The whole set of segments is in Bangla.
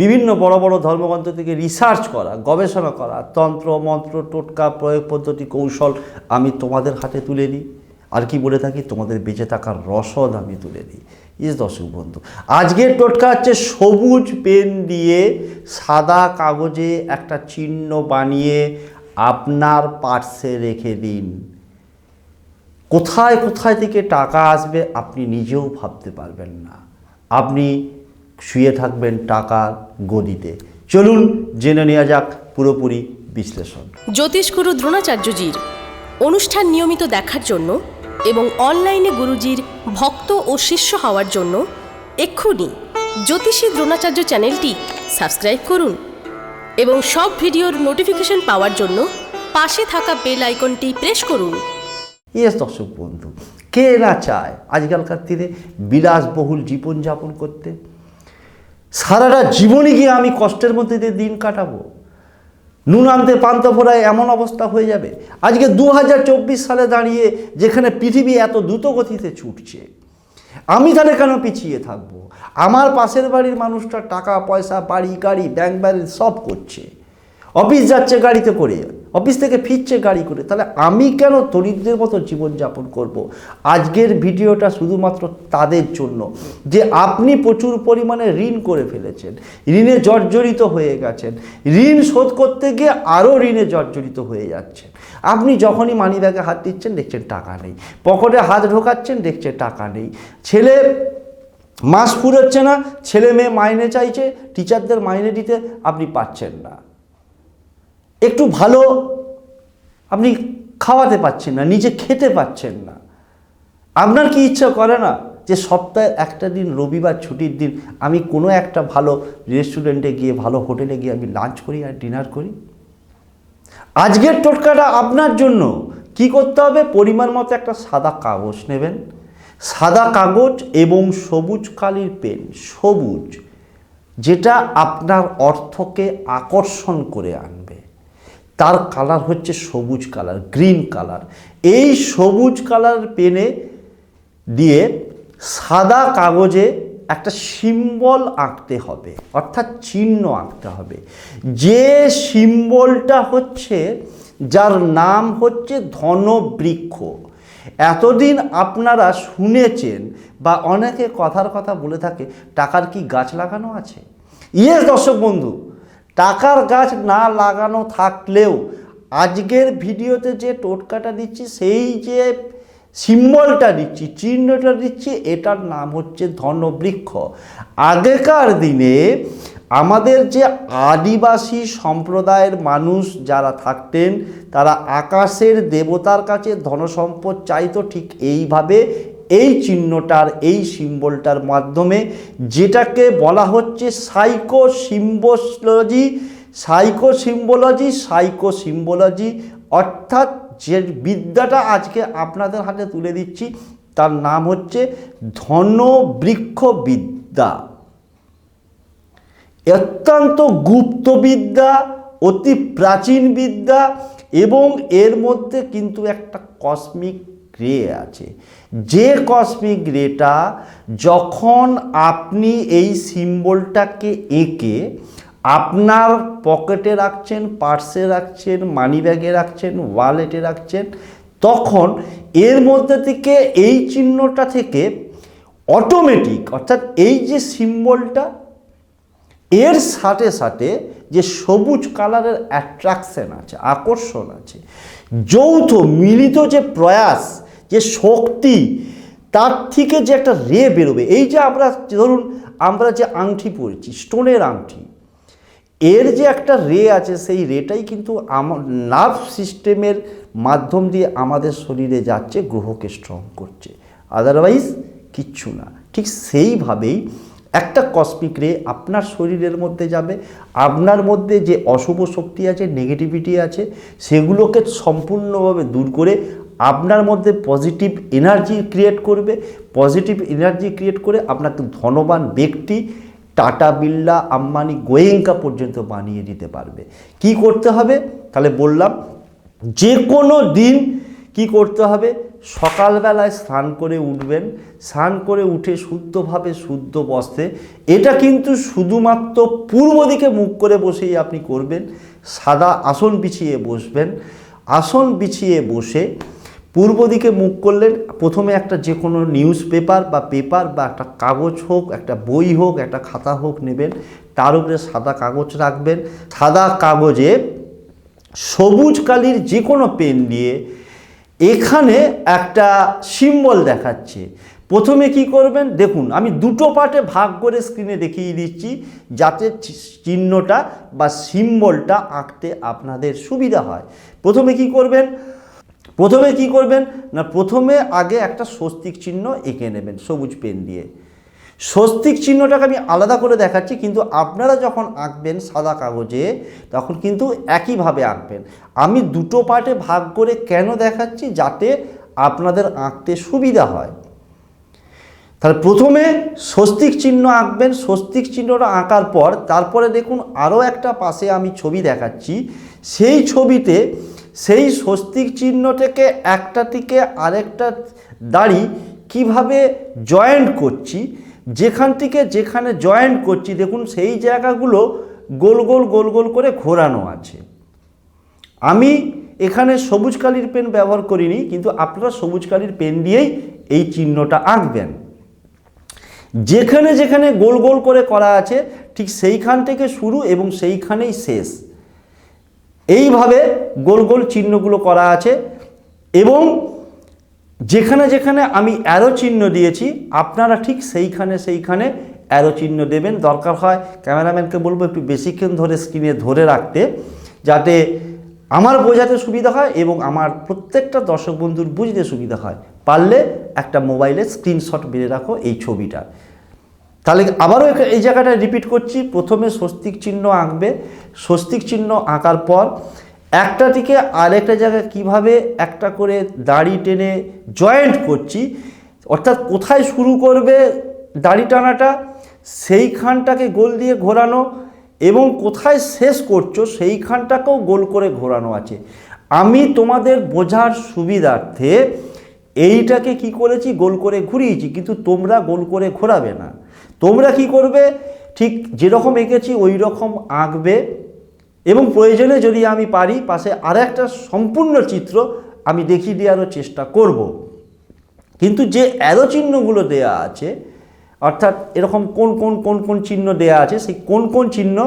বিভিন্ন বড় বড় ধর্মগ্রন্থ থেকে রিসার্চ করা, গবেষণা করা, তন্ত্র, মন্ত্র, টোটকা, প্রয়োগ পদ্ধতি, কৌশল আমি তোমাদের হাতে তুলে নিই আর কি বলে থাকি? তোমাদের বেঁচে থাকার রসদ আমি তুলে দিই। ইস দর্শক বন্ধু, আজকের টোটকা হচ্ছে সবুজ পেন দিয়ে সাদা কাগজে একটা চিহ্ন বানিয়ে আপনার পার্সে রেখে দিন। কোথায় কোথায় থেকে টাকা আসবে আপনি নিজেও ভাবতে পারবেন না। আপনি শুয়ে থাকবেন টাকার গদিতে। চলুন জেনে নেওয়া যাক পুরোপুরি বিশ্লেষণ। জ্যোতিষগুরু দ্রোণাচার্যজির অনুষ্ঠান নিয়মিত দেখার জন্য এবং অনলাইনে গুরুজির ভক্ত ও শিষ্য হওয়ার জন্য এক্ষুনি জ্যোতিষী দ্রোণাচার্য চ্যানেলটি সাবস্ক্রাইব করুন এবং সব ভিডিওর নোটিফিকেশন পাওয়ার জন্য পাশে থাকা বেল আইকনটি প্রেস করুন। ইয়েস দর্শক বন্ধু কে না চায়? আজকালকার দিনে বিলাসবহুল জীবনযাপন করতে। সারাটা জীবনই গিয়ে আমি কষ্টের মধ্যে দিয়ে দিন কাটাবো। নুন আনতে পান্ত ফোড়ায় এমন অবস্থা হয়ে যাবে। আজকে দু হাজার চব্বিশ সালে দাঁড়িয়ে যেখানে পৃথিবী এত দ্রুত গতিতে ছুটছে, আমি তাহলে কেন পিছিয়ে থাকব? আমার পাশের বাড়ির মানুষটা টাকা, পয়সা, বাড়ি, গাড়ি ব্যাংক ব্যালেন্স সব করছে। অফিস যাচ্ছে গাড়িতে করে অফিস থেকে ফিরছে গাড়ি করে। তাহলে আমি কেন দরিদ্রের মতো জীবনযাপন করব। আজকের ভিডিওটা শুধুমাত্র তাদের জন্য, যে আপনি প্রচুর পরিমাণে ঋণ করে ফেলেছেন, ঋণে জর্জরিত হয়ে গেছেন, ঋণ শোধ করতে গিয়ে আরও ঋণে জর্জরিত হয়ে যাচ্ছেন। আপনি যখনই মানি ব্যাগে হাত দিচ্ছেন, দেখছেন টাকা নেই। পকেটে হাত ঢোকাচ্ছেন, দেখছেন টাকা নেই। ছেলে মাস ফুরোচ্ছে না, ছেলে মেয়ে মাইনে চাইছে টিচারদের মাইনে দিতে আপনি পাচ্ছেন না। একটু ভালো আপনি খাওয়াতে পাচ্ছেন না, নিজে খেতে পাচ্ছেন না। আপনার কি ইচ্ছা করে না যে সপ্তাহে একটা দিন, রবিবার ছুটির দিন আমি কোনো একটা ভালো রেস্টুরেন্টে গিয়ে, ভালো হোটেলে গিয়ে আমি লাঞ্চ করি আর ডিনার করি? আজকের টোটকাটা আপনার জন্য। কি করতে হবে? পরিমাণ মতো একটা সাদা কাগজ নেবেন। সাদা কাগজ এবং সবুজ কালির পেন, সবুজ, যেটা আপনার অর্থকে আকর্ষণ করে আনবে। তার কালার হচ্ছে সবুজ কালার, গ্রিন কালার। এই সবুজ কালার পেনে দিয়ে সাদা কাগজে একটা সিম্বল আঁকতে হবে, অর্থাৎ চিহ্ন আঁকতে হবে। যে সিম্বলটা হচ্ছে, যার নাম হচ্ছে ধনবৃক্ষ। এতদিন আপনারা শুনেছেন বা অনেকে কথার কথা বলে থাকে, টাকার কি গাছ লাগানো আছে? ইয়েস দর্শক বন্ধু টাকার গাছ না লাগানো থাকলেও আজকের ভিডিওতে যে টোটকাটা দিচ্ছি, সেই যে সিম্বলটা দিচ্ছি, চিহ্নটা দিচ্ছি, এটার নাম হচ্ছে ধনবৃক্ষ। আগেকার দিনে আমাদের যে আদিবাসী সম্প্রদায়ের মানুষ যারা থাকতেন, তারা আকাশের দেবতার কাছে ধনসম্পদ চাইতো ঠিক এইভাবে এই চিহ্নটার, এই সিম্বলটার মাধ্যমে যেটাকে বলা হচ্ছে psycho symbology psycho symbology psycho symbology অর্থাৎ যে বিদ্যাটা আজকে আপনাদের হাতে তুলে দিচ্ছি, তার নাম হচ্ছে ধনবৃক্ষ বিদ্যা অত্যন্ত গুপ্ত বিদ্যা অতি প্রাচীন বিদ্যা এবং এর মধ্যে কিন্তু একটা কসমিক গ্রে আছে। যে কসমিক গ্রেটা যখন আপনি এই সিম্বলটাকে এঁকে আপনার পকেটে রাখছেন পার্সে রাখছেন মানি ব্যাগে রাখছেন ওয়ালেটে রাখছেন, তখন এর মধ্যে থেকে এই চিহ্নটা থেকে অটোমেটিক অর্থাৎ এই যে সিম্বলটা এর সাথে সাথে যে সবুজ কালারের অ্যাট্রাকশন আছে, আকর্ষণ আছে, যৌথ মিলিত যে প্রয়াস যে শক্তি, তার থেকে যে একটা রে বেরোবে, এই যে আমরা ধরুন আমরা যে আংটি পরেছি, স্টোনের আংটি, এর যে একটা রে আছে, সেই রেটাই কিন্তু আমার নার্ভ সিস্টেমের মাধ্যম দিয়ে আমাদের শরীরে যাচ্ছে, গ্রহকে স্ট্রং করছে। আদারওয়াইজ কিচ্ছু না। ঠিক সেইভাবেই একটা কসমিক রে আপনার শরীরের মধ্যে যাবে, আপনার মধ্যে যে অশুভ শক্তি আছে নেগেটিভিটি আছে, সেগুলোকে সম্পূর্ণভাবে দূর করে আপনার মধ্যে পজিটিভ এনার্জি ক্রিয়েট করবে পজিটিভ এনার্জি ক্রিয়েট করে আপনাকে ধনবান ব্যক্তি টাটা বিল্লা আম্বানি, গোয়েঙ্কা পর্যন্ত বানিয়ে দিতে পারবে। কি করতে হবে? তাহলে বললাম যে কোনো দিন কি করতে হবে? সকালবেলায় স্নান করে উঠবেন, স্নান করে উঠে শুদ্ধভাবে শুদ্ধ বস্ত্রে, এটা কিন্তু শুধুমাত্র পূর্ব দিকে মুখ করে বসেই আপনি করবেন, সাদা আসন বিছিয়ে বসবেন, আসন বিছিয়ে বসে পূর্ব দিকে মুখ করলেন, প্রথমে একটা যে কোনো নিউজ পেপার বা পেপার বা একটা কাগজ হোক, একটা বই হোক, একটা খাতা হোক নেবেন, তার উপরে সাদা কাগজ রাখবেন। সাদা কাগজে সবুজ কালির যে কোনো পেন দিয়ে এখানে একটা সিম্বল দেখাচ্ছে। প্রথমে কি করবেন? দেখুন, আমি দুটো পার্টে ভাগ করে স্ক্রিনে দেখিয়ে দিচ্ছি, যাতে চিহ্নটা বা সিম্বলটা আঁকতে আপনাদের সুবিধা হয়। প্রথমে কি করবেন? প্রথমে কি করবেন? না, প্রথমে আগে একটা স্বস্তিক চিহ্ন এঁকে নেবেন, সবুজ পেন দিয়ে। স্বস্তিক চিহ্নটাকে আমি আলাদা করে দেখাচ্ছি, কিন্তু আপনারা যখন আঁকবেন সাদা কাগজে, তখন কিন্তু একইভাবে আঁকবেন। আমি দুটো পার্টে ভাগ করে কেন দেখাচ্ছি? যাতে আপনাদের আঁকতে সুবিধা হয়। তাহলে প্রথমে স্বস্তিক চিহ্ন আঁকবেন। স্বস্তিক চিহ্নটা আঁকার পর, তারপরে দেখুন আরও একটা পাশে আমি ছবি দেখাচ্ছি। সেই ছবিতে সেই স্বস্তিক চিহ্নটাকে একটা থেকে আরেকটা দাড়ি কীভাবে জয়েন্ট করছি, যেখান থেকে যেখানে জয়েন্ট করছি, দেখুন সেই জায়গাগুলো গোল গোল গোল গোল করে ঘোরানো আছে। আমি এখানে সবুজ কালির পেন ব্যবহার করিনি, কিন্তু আপনারা সবুজ কালির পেন দিয়েই এই চিহ্নটা আঁকবেন। যেখানে যেখানে গোল গোল করে করা আছে, ঠিক সেইখান থেকে শুরু এবং সেইখানেই শেষ। এইভাবে গোল গোল চিহ্নগুলো করা আছে এবং যেখানে যেখানে আমি অ্যারো চিহ্ন দিয়েছি, আপনারা ঠিক সেইখানে সেইখানে অ্যারো চিহ্ন দেবেন। দরকার হয় ক্যামেরাম্যানকে বলব একটু বেশিক্ষণ ধরে স্ক্রিনে ধরে রাখতে, যাতে আমার বোঝাতে সুবিধা হয় এবং আমার প্রত্যেকটা দর্শক বন্ধুর বুঝতে সুবিধা হয়। পারলে একটা মোবাইলে স্ক্রিনশট বেড়ে রাখো এই ছবিটা। তাহলে আবারও এই জায়গাটা রিপিট করছি। প্রথমে স্বস্তিক চিহ্ন আঁকবে। স্বস্তিক চিহ্ন আঁকার পর একটা থেকে আরেকটা জায়গায় কীভাবে একটা করে দাড়ি টেনে জয়েন্ট করছি, অর্থাৎ কোথায় শুরু করবে দাড়ি টানাটা, সেইখানটাকে গোল দিয়ে ঘোরানো এবং কোথায় শেষ করছ সেইখানটাকেও গোল করে ঘোরানো আছে। আমি তোমাদের বোঝার সুবিধার্থে এইটাকে কি করেছি? গোল করে ঘুরিয়েছি, কিন্তু তোমরা গোল করে ঘোরাবে না। তোমরা কি করবে? ঠিক যেরকম এঁকেছি ওই রকম আঁকবে। এবং প্রয়োজনে যদি আমি পারি, পাশে আর একটা সম্পূর্ণ চিত্র আমি দেখিয়ে দেওয়ারও চেষ্টা করব। কিন্তু যে অ্যারো চিহ্নগুলো দেয়া আছে অর্থাৎ এরকম কোন কোন কোন কোন চিহ্ন দেয়া আছে, সেই কোন কোন চিহ্ন,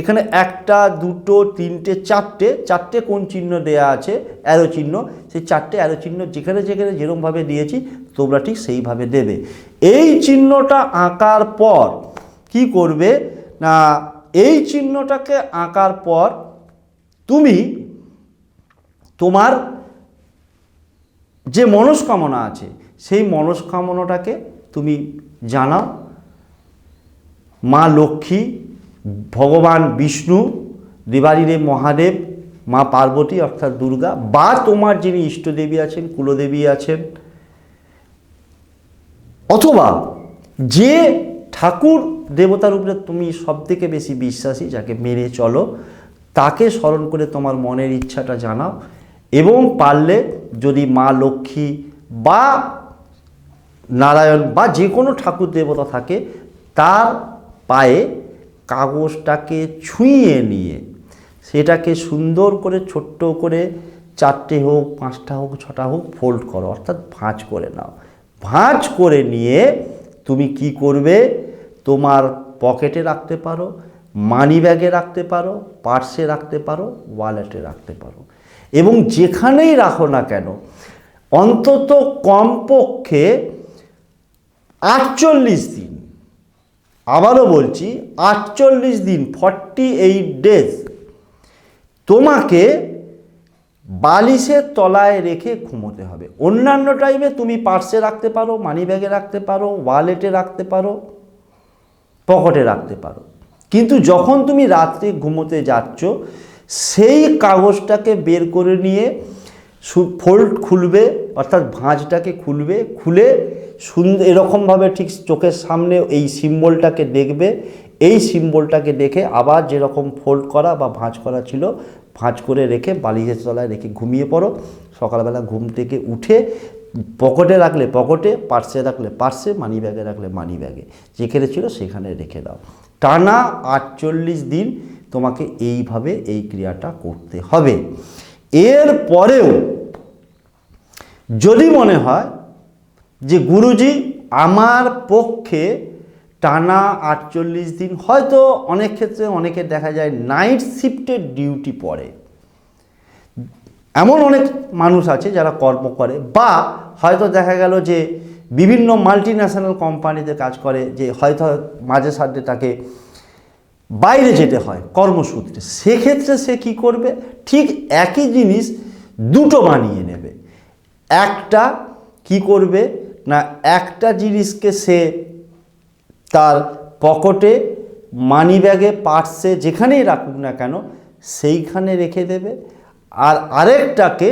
এখানে একটা, দুটো, তিনটে, চারটে চারটে কোন চিহ্ন দেয়া আছে অ্যারো চিহ্ন, সেই চারটে অ্যারো চিহ্ন যেখানে যেখানে যেরকমভাবে দিয়েছি, তোমরা ঠিক সেইভাবে দেবে। এই চিহ্নটা আঁকার পর কি করবে? না, এই চিহ্নটাকে আঁকার পর তুমি তোমার যে মনস্কামনা আছে, সেই মনস্কামনাটাকে তুমি জানাও। মা লক্ষ্মী, ভগবান বিষ্ণু দেবারিদেব মহাদেব, মা পার্বতী অর্থাৎ দুর্গা, বা তোমার যিনি ইষ্টদেবী আছেন, কুলদেবী আছেন, অথবা যে ঠাকুর দেবতার উপরে তুমি সবথেকে বেশি বিশ্বাসী, যাকে মেনে চলো, তাকে স্মরণ করে তোমার মনের ইচ্ছাটা জানাও এবং পারলে যদি মা লক্ষ্মী বা নারায়ণ বা যে কোনো ঠাকুর দেবতা থাকে, তার পায়ে কাগজটাকে ছুঁয়ে নিয়ে, সেটাকে সুন্দর করে ছোট্ট করে চারটে হোক, পাঁচটা হোক, ছটা হোক ফোল্ড করো, অর্থাৎ ভাঁজ করে নাও। ভাঁজ করে নিয়ে তুমি কি করবে? তোমার পকেটে রাখতে পারো মানি ব্যাগে রাখতে পারো পার্সে রাখতে পারো ওয়ালেটে রাখতে পারো। এবং যেখানেই রাখো না কেন, অন্তত কমপক্ষে আটচল্লিশ দিন। আবারও বলছি, আটচল্লিশ দিন ফর্টি এইট ডেজ তোমাকে বালিশের তলায় রেখে ঘুমোতে হবে। অন্যান্য টাইমে তুমি পার্সে রাখতে পারো মানি ব্যাগে রাখতে পারো ওয়ালেটে রাখতে পারো পকেটে রাখতে পারো। কিন্তু যখন তুমি রাত্রে ঘুমোতে যাচ্ছ, সেই কাগজটাকে বের করে নিয়ে ফোল্ড খুলবে অর্থাৎ ভাঁজটাকে খুলবে, খুলে সুন্দর এরকমভাবে ঠিক চোখের সামনে এই সিম্বলটাকে দেখবে। এই সিম্বলটাকে দেখে আবার যেরকম ফোল্ড করা বা ভাঁজ করা ছিল, ভাঁজ করে রেখে বালিশের তলায় রেখে ঘুমিয়ে পড়ো। সকালবেলা ঘুম থেকে উঠে পকেটে রাখলে পকেটে, পার্সে রাখলে পার্সে মানি ব্যাগে রাখলে মানি ব্যাগে যেখানে ছিল সেখানে রেখে দাও। টানা আটচল্লিশ দিন তোমাকে এইভাবে এই ক্রিয়াটা করতে হবে। এর পরেও যদি মনে হয় যে গুরুজি আমার পক্ষে টানা আটচল্লিশ দিন, হয়তো অনেক ক্ষেত্রে অনেকে দেখা যায় নাইট শিফটের ডিউটি পড়ে। এমন অনেক মানুষ আছে যারা কর্ম করে, বা হয়তো দেখা গেল যে বিভিন্ন মাল্টি ন্যাশনাল কোম্পানিতে কাজ করে, যে হয়তো মাঝে সাধ্যে তাকে বাইরে যেতে হয় কর্মসূত্রে। সেক্ষেত্রে সে কি করবে? ঠিক একই জিনিস দুটো বানিয়ে নেবে। একটা কি করবে না একটা জিনিসকে সে তার পকেটে মানি ব্যাগে পার্সে যেখানেই রাখুক না কেন, সেইখানে রেখে দেবে। আর আরেকটাকে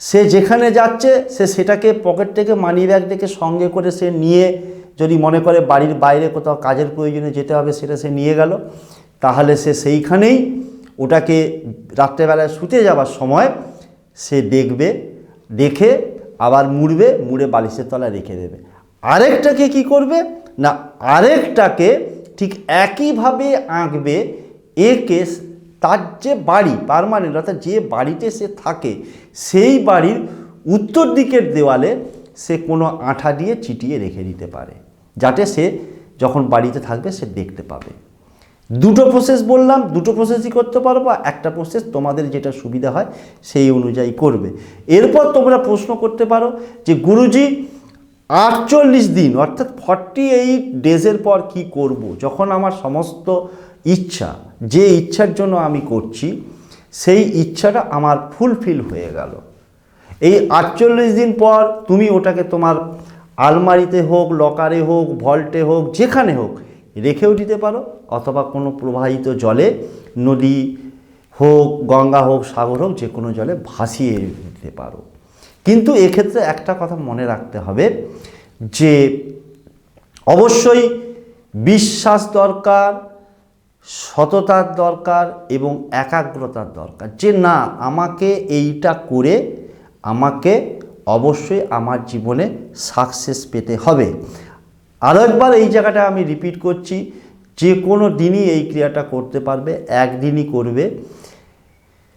সে যেখানে যাচ্ছে, সে সেটাকে পকেট থেকে মানি ব্যাগ থেকে সঙ্গে করে সে নিয়ে, যদি মনে করে বাড়ির বাইরে কোথাও কাজের প্রয়োজনে যেতে হবে, সেটা সে নিয়ে গেল। তাহলে সে সেইখানেই ওটাকে রাত্রেবেলায় শুতে যাওয়ার সময় সে দেখবে দেখে, আবার মুড়বে, মুড়ে বালিশের তলায় রেখে দেবে। আরেকটাকে কি করবে? না, আরেকটাকে ঠিক একইভাবে আঁকবে, একে তার যে বাড়ি, পারমানেন্ট অর্থাৎ যে বাড়িতে সে থাকে, সেই বাড়ির উত্তর দিকের দেওয়ালে সে কোনো আঠা দিয়ে চিটিয়ে রেখে দিতে পারে। যাতে সে যখন বাড়িতে থাকবে, সে দেখতে পাবে। দুটো প্রসেস বললাম, দুটো প্রসেসই করতে পারব, একটা প্রসেস তোমাদের যেটা সুবিধা হয় সেই অনুযায়ী করবে এরপর তোমরা প্রশ্ন করতে পারো যে গুরুজি, আটচল্লিশ দিন, অর্থাৎ ফর্টি এইট ডেজের পর কি করব। যখন আমার সমস্ত ইচ্ছা, যে ইচ্ছার জন্য আমি করছি, সেই ইচ্ছাটা আমার ফুলফিল হয়ে গেল এই আটচল্লিশ দিন পর তুমি ওটাকে তোমার আলমারিতে হোক লকারে হোক ভল্টে হোক, যেখানে হোক রেখেও দিতে পারো, অথবা কোনো প্রবাহিত জলে, নদী হোক, গঙ্গা হোক, সাগর হোক, যে কোনো জলে ভাসিয়ে দিতে পারো। কিন্তু এক্ষেত্রে একটা কথা মনে রাখতে হবে যে, অবশ্যই বিশ্বাস দরকার, সততার দরকার এবং একাগ্রতার দরকার যে, না, আমাকে এইটা করে আমাকে অবশ্যই আমার জীবনে সাকসেস পেতে হবে। আরও একবার এই জায়গাটা আমি রিপিট করছি, যে কোনো দিনই এই ক্রিয়াটা করতে পারবে, একদিনই করবে।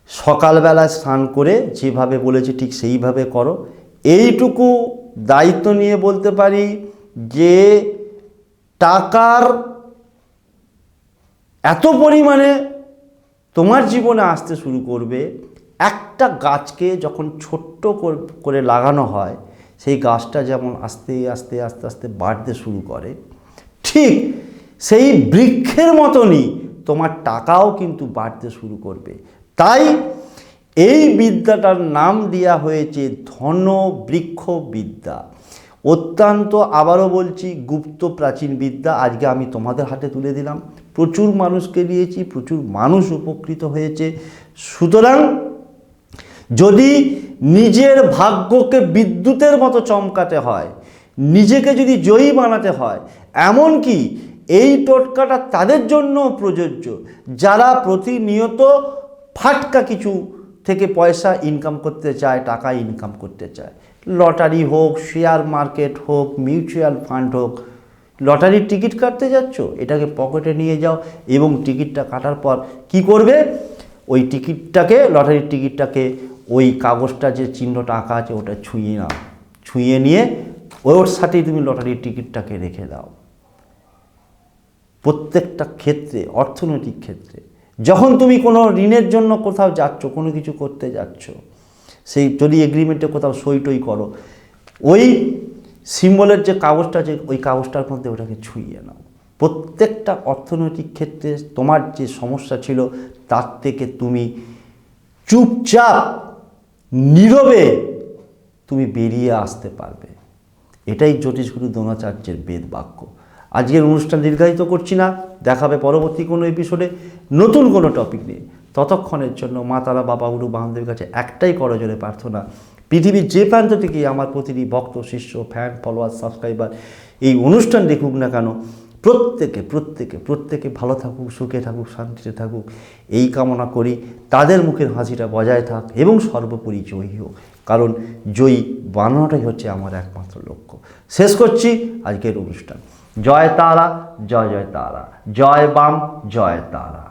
সকালবেলা স্নান করে যেভাবে বলেছি ঠিক সেইভাবে করো। এইটুকু দায়িত্ব নিয়ে বলতে পারি যে টাকার এত পরিমাণে তোমার জীবনে আসতে শুরু করবে, একটা গাছকে যখন ছোট্ট করে লাগানো হয় সেই গাছটা যেমন আস্তে আস্তে আস্তে আস্তে বাড়তে শুরু করে, ঠিক সেই বৃক্ষের মতনই তোমার টাকাও কিন্তু বাড়তে শুরু করবে। তাই এই বিদ্যাটার নাম দেওয়া হয়েছে ধন বৃক্ষ বিদ্যা। অত্যন্ত আবারও বলছি, গুপ্ত প্রাচীন বিদ্যা। আজকে আমি তোমাদের হাতে তুলে দিলাম। প্রচুর মানুষকে দিয়েছি, প্রচুর মানুষ উপকৃত হয়েছে। সুতরাং যদি নিজের ভাগ্যকে বিদ্যুতের মতো চমকাতে হয়, নিজেকে যদি জয়ী বানাতে হয়, এমনকি এই টোটকাটা তাদের জন্য প্রযোজ্য, যারা প্রতিনিয়ত ফাটকা কিছু থেকে পয়সা ইনকাম করতে চায়, টাকা ইনকাম করতে চায়। লটারি হোক শেয়ার মার্কেট হোক মিউচুয়াল ফান্ড হোক, লটারির টিকিট কাটতে যাচ্ছ, এটাকে পকেটে নিয়ে যাও এবং টিকিটটা কাটার পর কি করবে? ওই টিকিটটাকে লটারির টিকিটটাকে ওই কাগজটা যে চিহ্নটা আঁকা আছে ওটা ছুঁয়ে নাও। ছুঁয়ে নিয়ে ওর সাথেই তুমি লটারির টিকিটটাকে রেখে দাও। প্রত্যেকটা ক্ষেত্রে, অর্থনৈতিক ক্ষেত্রে, যখন তুমি কোনো ঋণের জন্য কোথাও যাচ্ছ, কোনো কিছু করতে যাচ্ছ, সেই যদি এগ্রিমেন্টে কোথাও সই টই করো, ওই সিম্বলের যে কাগজটা আছে, ওই কাগজটার মধ্যে ওটাকে ছুঁয়ে নাও। প্রত্যেকটা অর্থনৈতিক ক্ষেত্রে তোমার যে সমস্যা ছিল, তার থেকে তুমি চুপচাপ নীরবে তুমি বেরিয়ে আসতে পারবে। এটাই জ্যোতিষগুরু দ্রোণাচার্যের বেদ বাক্য। আজকের অনুষ্ঠান দীর্ঘায়িত করছি না, দেখাবে পরবর্তী কোনো এপিসোডে নতুন কোনো টপিক নিয়ে। ততক্ষণের জন্য মা, তারা, বাবা, গুরু বান্ধবের কাছে একটাই করজোরে প্রার্থনা, পৃথিবীর যে প্রান্ত থেকে আমার প্রতিটি ভক্ত, শিষ্য ফ্যান ফলোয়ার সাবস্ক্রাইবার এই অনুষ্ঠান দেখুক না কেন প্রত্যেকে প্রত্যেকে প্রত্যেকে ভালো থাকুক, সুখে থাকুক, শান্তিতে থাকুক, এই কামনা করি। তাদের মুখের হাসিটা বজায় থাক এবং সর্বোপরি জয়ী হোক। কারণ জয়ী বানানোটাই হচ্ছে আমার একমাত্র লক্ষ্য। শেষ করছি আজকের অনুষ্ঠান। জয় তারা, জয় জয় তারা। জয় বাম, জয় তারা।